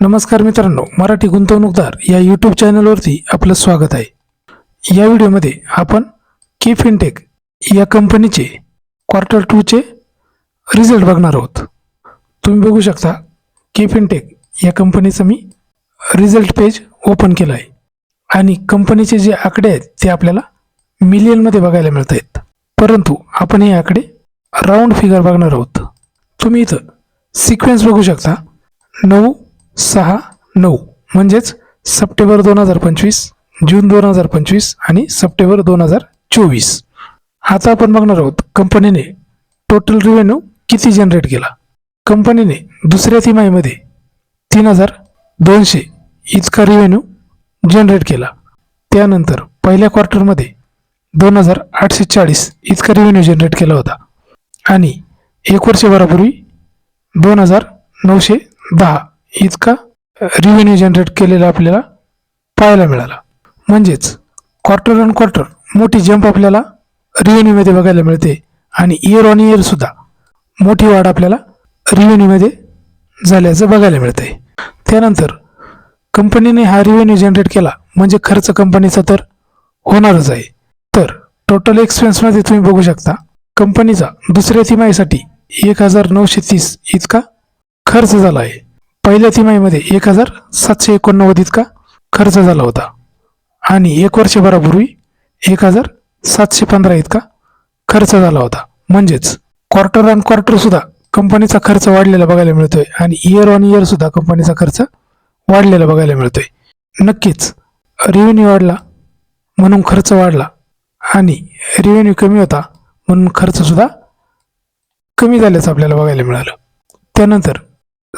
नमस्कार मित्रांनो मराठी गुंतवणूकदार या यूट्यूब चॅनलवरती आपलं स्वागत आहे. या व्हिडिओमध्ये आपण के फिनटेक या कंपनीचे क्वार्टर टूचे रिझल्ट बघणार आहोत. तुम्ही बघू शकता के फिनटेक या कंपनीचं मी रिझल्ट पेज ओपन केलं आहे आणि कंपनीचे जे आकडे आहेत ते आपल्याला मिलियनमध्ये बघायला मिळत आहेत परंतु आपण हे आकडे राऊंड फिगर बघणार आहोत. तुम्ही इथं सिक्वेन्स बघू शकता. नऊ सहा नऊ. म्हणजेच सप्टेंबर दोन हजार पंचवीस जून दोन हजार पंचवीस आणि सप्टेंबर दोन हजार चोवीस. आता आपण बघणार आहोत कंपनीने टोटल रिव्हेन्यू किती जनरेट केला? कंपनीने दुसऱ्या तिमाहीमध्ये तीन हजार दोनशे इतका रिव्हेन्यू जनरेट केला. त्यानंतर पहिल्या क्वार्टरमध्ये दोन हजार आठशे चाळीस इतका रेव्हेन्यू जनरेट केला होता. आणि एक वर्षभरापूर्वी दोन हजार नऊशे दहा इतका रिव्हेन्यू जनरेट केलेला आपल्याला पाहायला मिळाला. म्हणजेच क्वार्टर ऑन क्वार्टर मोठी जंप आपल्याला रिव्हेन्यूमध्ये बघायला मिळते आणि इयर ऑन इयर सुद्धा मोठी वाढ आपल्याला रिव्हेन्यूमध्ये झाल्याचं बघायला मिळते त्यानंतर कंपनीने हा रिव्हेन्यू जनरेट केला म्हणजे खर्च कंपनीचा तर होणारच आहे. तर टोटल एक्सपेन्समध्ये तुम्ही बघू शकता कंपनीचा दुसऱ्या तिमाहीसाठी एक हजार नऊशे तीस इतका खर्च झाला आहे. पहिल्या तिमाहीमध्ये एक हजार सातशे एकोणनव्वद इतका खर्च झाला होता. आणि एक वर्षभरापूर्वी एक हजार सातशे पंधरा इतका खर्च झाला होता. म्हणजेच क्वार्टर ऑन क्वार्टर सुद्धा कंपनीचा खर्च वाढलेला बघायला मिळतोय आणि इयर ऑन इयर सुद्धा कंपनीचा खर्च वाढलेला बघायला मिळतोय. नक्कीच रेव्हेन्यू वाढला म्हणून खर्च वाढला आणि रेव्हेन्यू कमी होता म्हणून खर्चसुद्धा कमी झाल्याचं आपल्याला बघायला मिळालं. त्यानंतर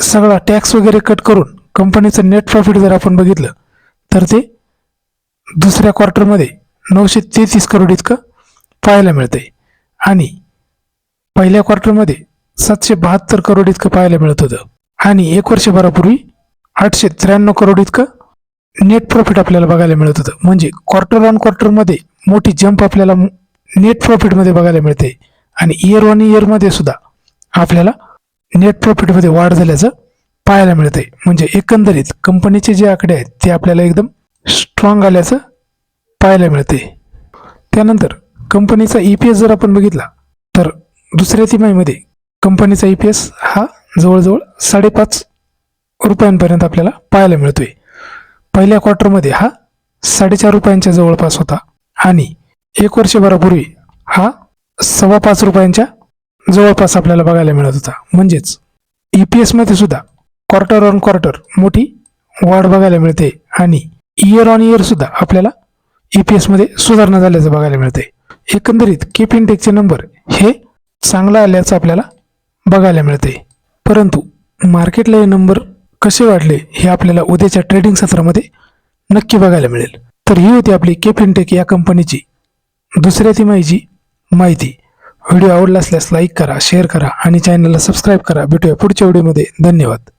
सगळा टॅक्स वगैरे कट करून कंपनीचं नेट प्रॉफिट जर आपण बघितलं तर ते दुसऱ्या क्वार्टरमध्ये नऊशे तेहतीस करोड इतकं पाहायला मिळतंय. आणि पहिल्या क्वार्टरमध्ये सातशे बहात्तर करोड इतकं पाहायला मिळत होतं. आणि एक वर्षभरापूर्वी आठशे त्र्याण्णव करोड इतकं नेट प्रॉफिट आपल्याला बघायला मिळत होतं. म्हणजे क्वार्टर ऑन क्वार्टरमध्ये मोठी जंप आपल्याला नेट प्रॉफिटमध्ये बघायला मिळते. आणि इयर ऑन इयरमध्ये सुद्धा आपल्याला नेट प्रॉफिटमध्ये वाढ झाल्याचं पाहायला मिळते म्हणजे एकंदरीत कंपनीचे जे आकडे आहेत ते आपल्याला एकदम स्ट्रॉंग आल्याचं पाहायला मिळते त्यानंतर कंपनीचा ई पी एस जर आपण बघितला तर दुसऱ्या तिमाहीमध्ये कंपनीचा ई पी एस हा जवळजवळ साडेपाच रुपयांपर्यंत आपल्याला पाहायला मिळतोय. पहिल्या क्वार्टरमध्ये हा साडेचार रुपयांच्या जवळपास होता आणि एक वर्षभरापूर्वी हा सव्वा पाच रुपयांच्या जवळपास आपल्याला बघायला मिळत होता. म्हणजेच ई पी एसमध्ये सुद्धा क्वार्टर ऑन क्वार्टर मोठी वाढ बघायला मिळते आणि इयर ऑन इयर सुद्धा आपल्याला ई पी एसमध्ये सुधारणा झाल्याचं बघायला मिळते. एकंदरीत केप इंटेकचे नंबर हे चांगला आल्याचं आपल्याला बघायला मिळते. परंतु मार्केटला हे नंबर कसे वाढले हे आपल्याला उद्याच्या ट्रेडिंग सत्रामध्ये नक्की बघायला मिळेल. तर ही होती आपली केप इंटेक या कंपनीची दुसऱ्या तिमाहीची माहिती. व्हिडिओ आवडला असल्यास लाईक करा शेअर करा आणि चॅनलला सबस्क्राईब करा. भेटूया पुढच्या व्हिडिओमध्ये. धन्यवाद.